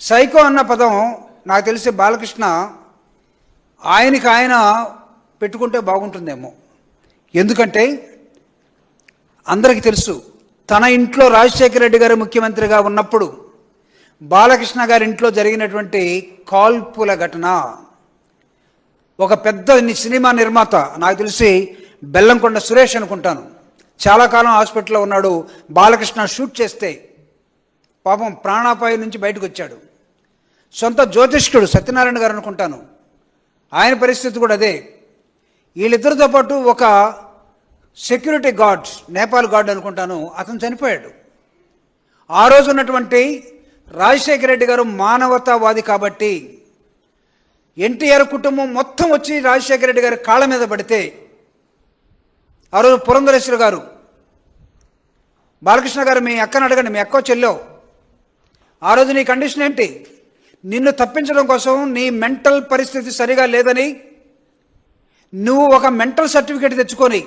Psycho అన్న పదం నాకు తెలిసి బాలకృష్ణ ఆయనకి ఆయన పెట్టుకుంటే బాగుంటుందేమో. ఎందుకంటే అందరికీ తెలుసు తన ఇంట్లో రాజశేఖర రెడ్డి గారు ముఖ్యమంత్రిగా ఉన్నప్పుడు బాలకృష్ణ గారి ఇంట్లో జరిగినటువంటి కాల్పుల ఘటన ఒక పెద్ద సినిమా నిర్మాత నాకు తెలిసి బెల్లంకొండ సురేష్ అనుకుంటాను చాలా కాలం హాస్పిటల్లో ఉన్నాడు బాలకృష్ణ షూట్ చేస్తే పాపం ప్రాణాపాయం నుంచి బయటకు వచ్చాడు. సొంత జ్యోతిష్కుడు సత్యనారాయణ గారు అనుకుంటాను. ఆయన పరిస్థితి కూడా అదే. వీళ్ళిద్దరితో పాటు ఒక సెక్యూరిటీ గార్డ్ నేపాల్ గార్డ్ అనుకుంటాను అతను చనిపోయాడు. ఆ రోజు ఉన్నటువంటి రాజశేఖర రెడ్డి గారు మానవతావాది కాబట్టి ఎన్టీఆర్ కుటుంబం మొత్తం వచ్చి రాజశేఖర రెడ్డి గారి కాళ్ళ మీద పడితే ఆ రోజు పురంధరేశ్వర గారు బాలకృష్ణ గారు మీ అక్కను అడగండి మీ అక్క చెల్లో ఆ రోజు నీ కండిషన్ ఏంటి? నిన్ను తప్పించడం కోసం నీ మెంటల్ పరిస్థితి సరిగా లేదని నువ్వు ఒక మెంటల్ సర్టిఫికేట్ తెచ్చుకొని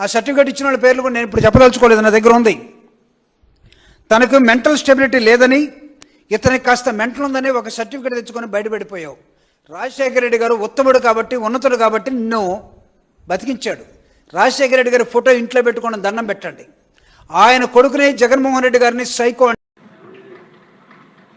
ఆ సర్టిఫికేట్ ఇచ్చిన వాళ్ళ పేర్లు కూడా నేను ఇప్పుడు చెప్పదలుచుకోలేదు నా దగ్గర ఉంది. తనకు మెంటల్ స్టెబిలిటీ లేదని ఇతనికి కాస్త మెంటల్ ఉందని ఒక సర్టిఫికేట్ తెచ్చుకొని బయటపడిపోయావు. రాజశేఖర రెడ్డి గారు ఉత్తముడు కాబట్టి ఉన్నతుడు కాబట్టి నిన్ను బతికించాడు. రాజశేఖర రెడ్డి గారి ఫోటో ఇంట్లో పెట్టుకొని దండం పెట్టండి. ఆయన కొడుకుని జగన్మోహన్ రెడ్డి గారిని సైకో